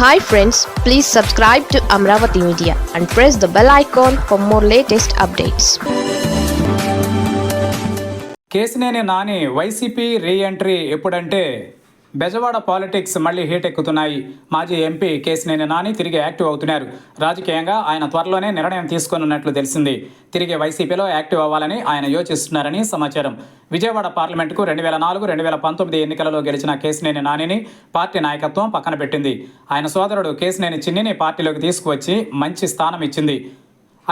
Hi friends please subscribe to Amaravati media and press the bell icon for more latest updates Kesineni Nani YCP reentry ఎప్పుడంటే Bezawada politics మళ్ళీ heat ఎక్కుతున్నాయి. మాజీ MP Kesineni Nani తిరిగి active అవుతున్నారు. రాజకీయంగా ఆయన త్వరలోనే నిర్ణయం తీసుకోనున్నట్లు తెలిసింది. తిరిగి వైసీపీలో యాక్టివ్ అవ్వాలని ఆయన యోచిస్తున్నారని సమాచారం. విజయవాడ పార్లమెంటుకు రెండు వేల నాలుగు రెండు వేల పంతొమ్మిది ఎన్నికలలో గెలిచిన కేసినేని నానిని పార్టీ నాయకత్వం పక్కన పెట్టింది. ఆయన సోదరుడు కేసినేని చిన్నిని పార్టీలోకి తీసుకువచ్చి మంచి స్థానం ఇచ్చింది.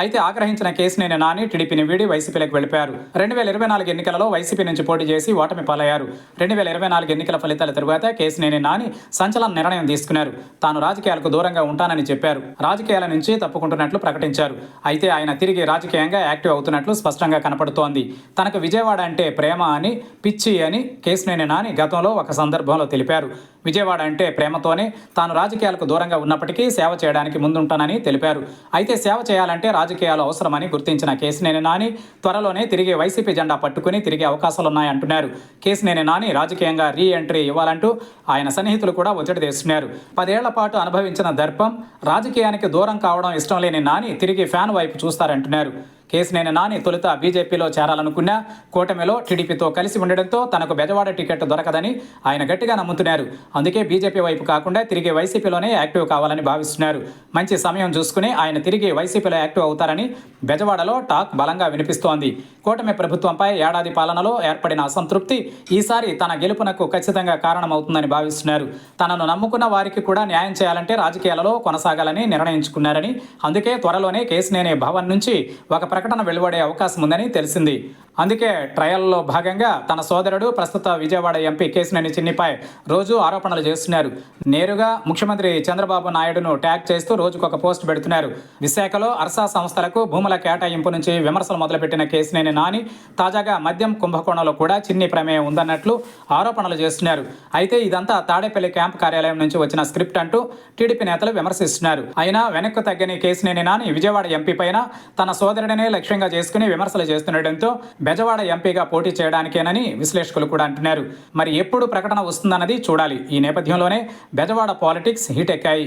అయితే ఆగ్రహించిన కేసినేని నాని టీడీపీని వీడి వైసీపీలోకి వెళ్ళిపోయారు. రెండు వేల ఇరవై నాలుగు ఎన్నికలలో వైసీపీ నుంచి పోటీ చేసి ఓటమి పాలయ్యారు. రెండు వేల ఇరవై నాలుగు ఎన్నికల ఫలితాల తరువాత కేసినేని నాని సంచలన నిర్ణయం తీసుకున్నారు. తాను రాజకీయాలకు దూరంగా ఉంటానని చెప్పారు. రాజకీయాల నుంచి తప్పుకుంటున్నట్లు ప్రకటించారు. అయితే ఆయన తిరిగి రాజకీయంగా యాక్టివ్ అవుతున్నట్లు స్పష్టంగా కనపడుతోంది. తనకు విజయవాడ అంటే ప్రేమ అని పిచ్చి అని కేసినేని నాని గతంలో ఒక సందర్భంలో తెలిపారు. విజయవాడ అంటే ప్రేమతోనే తాను రాజకీయాలకు దూరంగా ఉన్నప్పటికీ సేవ చేయడానికి ముందుంటానని తెలిపారు. అయితే సేవ చేయాలంటే రాజకీయాలు అవసరమని గుర్తించిన కేసినేని నాని త్వరలోనే తిరిగి వైసీపీ జెండా పట్టుకుని తిరిగే అవకాశాలున్నాయంటున్నారు కేసినేని నాని రాజకీయంగా రీ ఎంట్రీ ఇవ్వాలంటూ ఆయన సన్నిహితులు కూడా ఒత్తిడి తెస్తున్నారు. పదేళ్ళ పాటు అనుభవించిన దర్పం రాజకీయానికి దూరం కావడం ఇష్టం లేని నాని తిరిగి ఫ్యాన్ వైపు చూస్తారంటున్నారు. కేసినేని నాని తొలుత బీజేపీలో చేరాలనుకున్నా కూటమిలో టీడీపీతో కలిసి ఉండడంతో తనకు బెజవాడ టికెట్ దొరకదని ఆయన గట్టిగా నమ్ముతున్నారు. అందుకే బీజేపీ వైపు కాకుండా తిరిగి వైసీపీలోనే యాక్టివ్ కావాలని భావిస్తున్నారు. మంచి సమయం చూసుకుని ఆయన తిరిగి వైసీపీలో యాక్టివ్ అవుతారని బెజవాడలో టాక్ బలంగా వినిపిస్తోంది. కూటమి ప్రభుత్వంపై ఏడాది పాలనలో ఏర్పడిన అసంతృప్తి ఈసారి తన గెలుపునకు ఖచ్చితంగా కారణమవుతుందని భావిస్తున్నారు. తనను నమ్ముకున్న వారికి కూడా న్యాయం చేయాలంటే రాజకీయాలలో కొనసాగాలని నిర్ణయించుకున్నారని అందుకే త్వరలోనే కేసినేని భవన్ నుంచి ఒక ప్రకటన వెలువడే అవకాశం ఉందని తెలిసింది. అందుకే ట్రయల్లో భాగంగా తన సోదరుడు ప్రస్తుత విజయవాడ ఎంపీ కేసినేని చిన్నిపై రోజు ఆరోపణలు చేస్తున్నారు. నేరుగా ముఖ్యమంత్రి చంద్రబాబు నాయుడును ట్యాగ్ చేస్తూ రోజుకొక పోస్ట్ పెడుతున్నారు. విశాఖలో అర్సా సంస్థలకు భూముల కేటాయింపు నుంచి విమర్శలు మొదలుపెట్టిన కేసినేని నాని తాజాగా మద్యం కుంభకోణంలో కూడా చిన్ని ప్రమేయం ఉందన్నట్లు ఆరోపణలు చేస్తున్నారు. అయితే ఇదంతా తాడేపల్లి క్యాంప్ కార్యాలయం నుంచి వచ్చిన స్క్రిప్ట్ అంటూ టీడీపీ నేతలు విమర్శిస్తున్నారు. అయినా వెనక్కు తగ్గని కేసినేని నాని విజయవాడ ఎంపీ పైన తన సోదరుడిని లక్ష్యంగా చేసుకుని విమర్శలు చేస్తుండటంతో బెజవాడ ఎంపీగా పోటీ చేయడానికేనని విశ్లేషకులు కూడా అంటున్నారు. మరి ఎప్పుడు ప్రకటన వస్తుందన్నది చూడాలి. ఈ నేపథ్యంలోనే బెజవాడ పాలిటిక్స్ హీట్ ఎక్కాయి